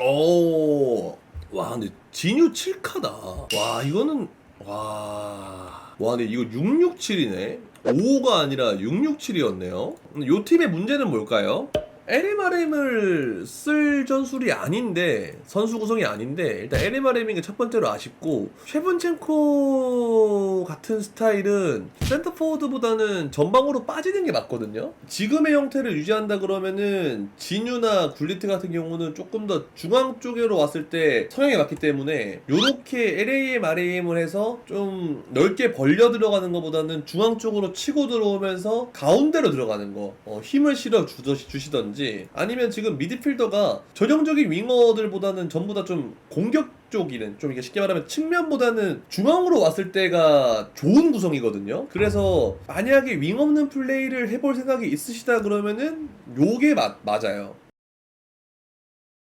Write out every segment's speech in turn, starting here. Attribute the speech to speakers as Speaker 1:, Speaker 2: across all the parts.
Speaker 1: 오. 와 근데 진유 7카다. 와 이거는 와. 와 근데 이거 667이네. 5가 아니라 667이었네요. 요 팀의 문제는 뭘까요? LMRM을 쓸 전술이 아닌데 선수 구성이 아닌데 일단 LMRM인 게 첫 번째로 아쉽고 쉐븐첸코 같은 스타일은 센터포워드보다는 전방으로 빠지는 게 맞거든요. 지금의 형태를 유지한다 그러면은 진유나 굴리트 같은 경우는 조금 더 중앙 쪽으로 왔을 때 성향이 맞기 때문에 요렇게 LAM, RAM을 해서 좀 넓게 벌려 들어가는 것보다는 중앙 쪽으로 치고 들어오면서 가운데로 들어가는 거 어, 힘을 실어 주시, 주시 던지 아니면 지금 미드필더가 전형적인 윙어들보다는 전부 다 좀 공격 쪽이는 좀 이게 쉽게 말하면 측면보다는 중앙으로 왔을 때가 좋은 구성이거든요. 그래서 만약에 윙 없는 플레이를 해볼 생각이 있으시다 그러면은 요게 맞, 맞아요.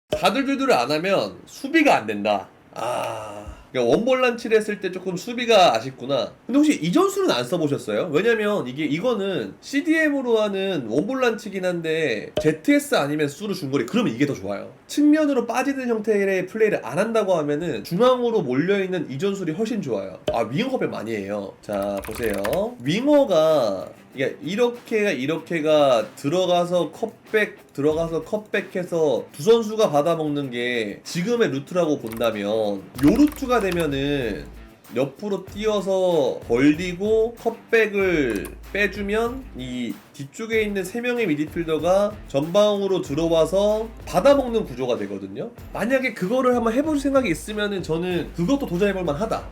Speaker 1: 다들들들을 안 하면 수비가 안 된다. 아. 그러니까 원볼란치를 했을 때 조금 수비가 아쉽구나. 근데 혹시 이 전술은 안 써보셨어요? 왜냐면 이게 이거는 CDM으로 하는 원볼란치긴 한데 ZS 아니면 수루 중거리 그러면 이게 더 좋아요. 측면으로 빠지는 형태의 플레이를 안 한다고 하면은 중앙으로 몰려있는 이 전술이 훨씬 좋아요. 아 윙어배 많이 해요. 자 보세요. 윙어가 이게 이렇게가 이렇게가 들어가서 컵백 들어가서 컵백해서 두 선수가 받아먹는 게 지금의 루트라고 본다면 요 루트가 되면은 옆으로 뛰어서 벌리고 컵백을 빼주면 이 뒤쪽에 있는 세 명의 미드필더가 전방으로 들어와서 받아먹는 구조가 되거든요. 만약에 그거를 한번 해볼 생각이 있으면은 저는 그것도 도전해볼 만하다.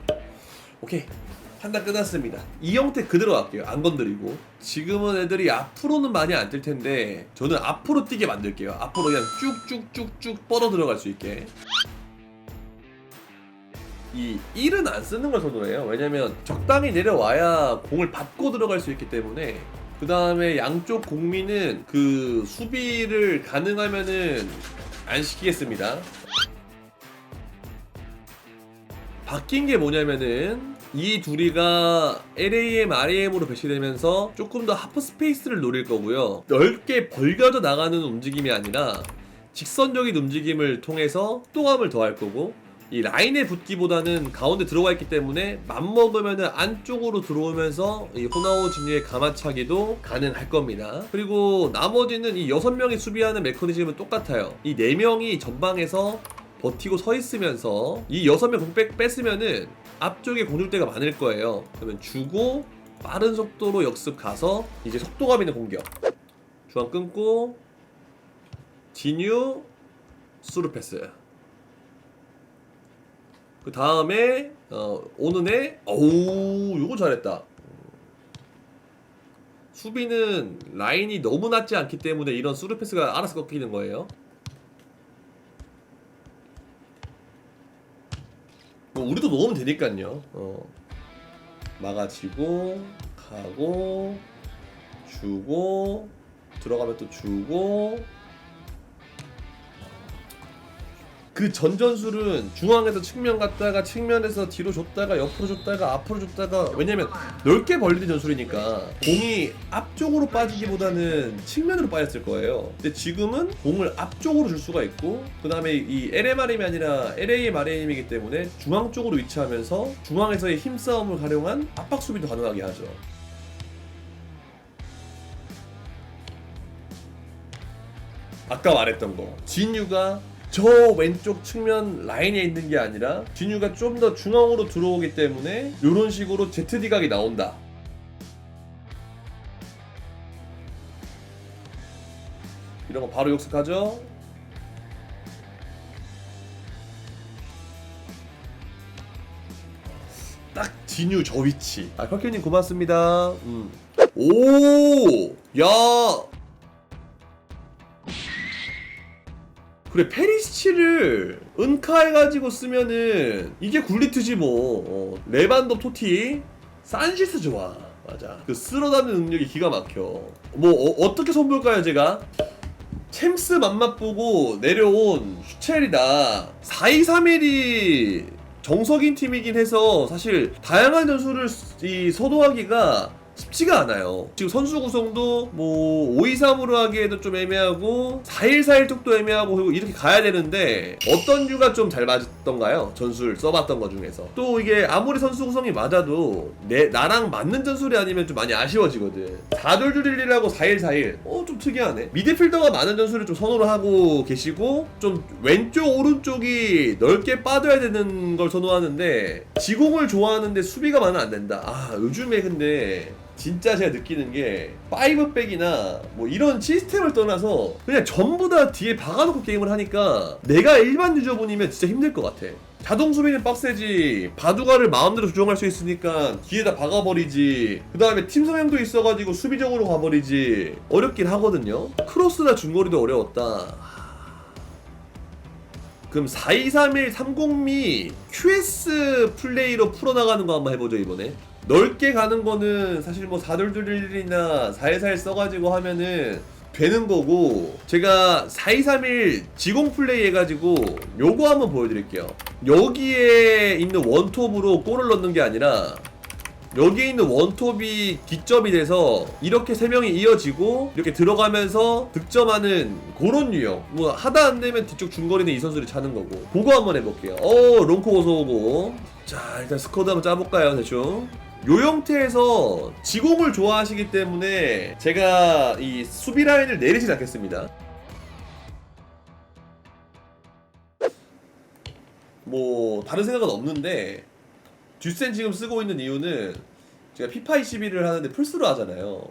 Speaker 1: 오케이 판단 끝났습니다. 이 형태 그대로 갈게요. 안 건드리고. 지금은 애들이 앞으로는 많이 안 뛸 텐데 저는 앞으로 뛰게 만들게요. 앞으로 그냥 쭉쭉쭉쭉 뻗어 들어갈 수 있게. 이 1은 안 쓰는 걸 선호해요. 왜냐면 적당히 내려와야 공을 받고 들어갈 수 있기 때문에 그 다음에 양쪽 공민은 그 수비를 가능하면은 안 시키겠습니다. 바뀐 게 뭐냐면은 이 둘이가 LAM, RAM으로 배치되면서 조금 더 하프 스페이스를 노릴 거고요. 넓게 벌겨져 나가는 움직임이 아니라 직선적인 움직임을 통해서 또함을 더할 거고 이 라인에 붙기보다는 가운데 들어가 있기 때문에 맘먹으면 안쪽으로 들어오면서 이 호나우 진유의 가마차기도 가능할 겁니다. 그리고 나머지는 이 여섯 명이 수비하는 메커니즘은 똑같아요. 이네 명이 전방에서 버티고 서 있으면서 이 여섯 명 공백 뺐으면은 앞쪽에 공줄 때가 많을 거예요. 그러면 주고 빠른 속도로 역습 가서 이제 속도감 있는 공격. 중앙 끊고 진유 수루 패스. 그 다음에 어, 오는 애, 오우 요거 잘했다. 수비는 라인이 너무 낮지 않기 때문에 이런 수루 패스가 알아서 꺾이는 거예요. 뭐 우리도 놓으면 되니까요. 어. 막아지고 가고 주고 들어가면 또 주고 그 전전술은 중앙에서 측면 갔다가 측면에서 뒤로 줬다가 옆으로 줬다가 앞으로 줬다가 왜냐면 넓게 벌리는 전술이니까 공이 앞쪽으로 빠지기보다는 측면으로 빠졌을 거예요. 근데 지금은 공을 앞쪽으로 줄 수가 있고 그 다음에 이 LMRM이 아니라 LAMRM이기 때문에 중앙 쪽으로 위치하면서 중앙에서의 힘싸움을 활용한 압박 수비도 가능하게 하죠. 아까 말했던 거 진유가 저 왼쪽 측면 라인에 있는 게 아니라 진유가 좀 더 중앙으로 들어오기 때문에 이런 식으로 ZD 각이 나온다. 이런 거 바로 역습하죠. 딱 진유 저 위치. 아 컬키님 고맙습니다. 음. 오, 야, 그래 페리시치를 은카해가지고 쓰면은 이게 굴리트지 뭐. 어, 레반도 토티 산시스 좋아. 맞아. 그 쓸어담는 능력이 기가 막혀. 뭐 어, 떻게 손볼까요 제가? 챔스 맘맛 보고 내려온 슈첼이다. 4231이 정석인 팀이긴 해서 사실 다양한 전술을 이 선호하기가 쉽지가 않아요. 지금 선수 구성도 뭐 5-2-3으로 하기에도 좀 애매하고 4-1-4-1 쪽도 애매하고 그리고 이렇게 가야 되는데 어떤 류가 좀 잘 맞았던가요? 전술 써봤던 것 중에서 또 이게 아무리 선수 구성이 맞아도 내 나랑 맞는 전술이 아니면 좀 많이 아쉬워지거든. 4-2-1-1하고 4-1-4-1 어 좀 특이하네. 미드필더가 많은 전술을 좀 선호를 하고 계시고 좀 왼쪽 오른쪽이 넓게 빠져야 되는 걸 선호하는데 지공을 좋아하는데 수비가 많으면 안 된다. 아 요즘에 근데 진짜 제가 느끼는 게 파이브백이나 뭐 이런 시스템을 떠나서 그냥 전부 다 뒤에 박아놓고 게임을 하니까 내가 일반 유저분이면 진짜 힘들 것 같아. 자동 수비는 빡세지. 바두가를 마음대로 조정할 수 있으니까 뒤에다 박아버리지. 그 다음에 팀 성향도 있어가지고 수비적으로 가버리지. 어렵긴 하거든요. 크로스나 중거리도 어려웠다. 그럼 4231 30미 QS 플레이로 풀어나가는 거 한번 해보죠 이번에 넓게 가는 거는 사실 뭐 4둘둘1이나 4141 써가지고 하면은 되는 거고 제가 4231 지공 플레이 해가지고 요거 한번 보여드릴게요. 여기에 있는 원톱으로 골을 넣는 게 아니라 여기에 있는 원톱이 기점이 돼서 이렇게 세 명이 이어지고 이렇게 들어가면서 득점하는 그런 유형. 뭐 하다 안 되면 뒤쪽 중거리는 이 선수를 차는 거고. 그거 한번 해볼게요. 어 롱코 어서 오고. 자 일단 스쿼드 한번 짜볼까요 대충 요 형태에서 지공을 좋아하시기 때문에 제가 이 수비 라인을 내리진 않겠습니다 뭐 다른 생각은 없는데 듀센 지금 쓰고 있는 이유는 제가 피파 21을 하는데 플스로 하잖아요.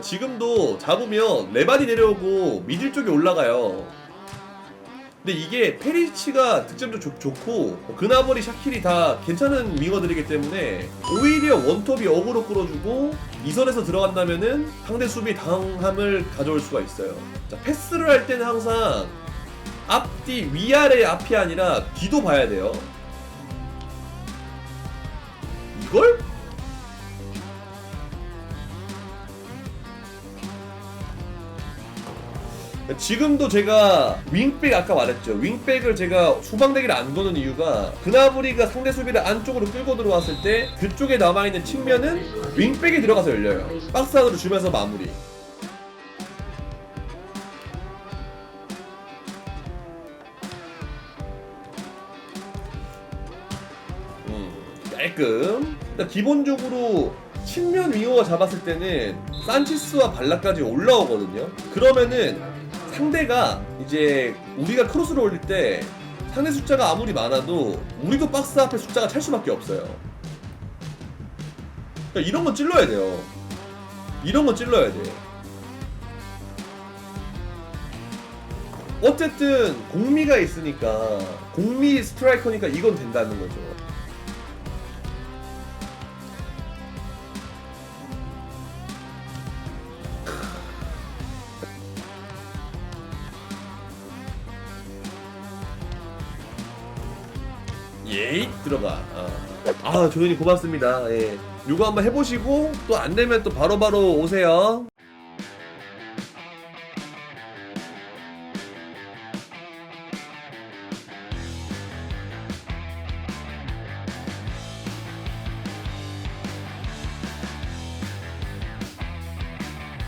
Speaker 1: 지금도 잡으면 레반이 내려오고 미들 쪽에 올라가요. 근데 이게 페리치가 득점도 좋, 좋고 뭐 그나버리 샤킬이 다 괜찮은 윙어들이기 때문에 오히려 원톱이 어그로 끌어주고 이선에서 들어간다면은 상대 수비 당함을 가져올 수가 있어요. 자 패스를 할 때는 항상 앞뒤 위아래 앞이 아니라 뒤도 봐야 돼요. 이걸? 지금도 제가 윙백 아까 말했죠. 윙백을 제가 후방대기를 안 거는 이유가 그나브리가 상대 수비를 안쪽으로 끌고 들어왔을 때 그쪽에 남아있는 측면은 윙백이 들어가서 열려요. 박스 안으로 주면서 마무리. 음, 깔끔. 일단 기본적으로 측면 윙어가 잡았을 때는 산치스와 발라까지 올라오거든요. 그러면은 상대가 이제 우리가 크로스를 올릴 때 상대 숫자가 아무리 많아도 우리도 박스 앞에 숫자가 찰 수밖에 없어요. 그러니까 이런 건 찔러야 돼요. 이런 건 찔러야 돼. 어쨌든 공미가 있으니까 공미 스트라이커니까 이건 된다는 거죠. 예이 들어가. 아, 아 조현이 고맙습니다. 예. 요거 한번 해보시고 또 안 되면 또 바로바로 오세요.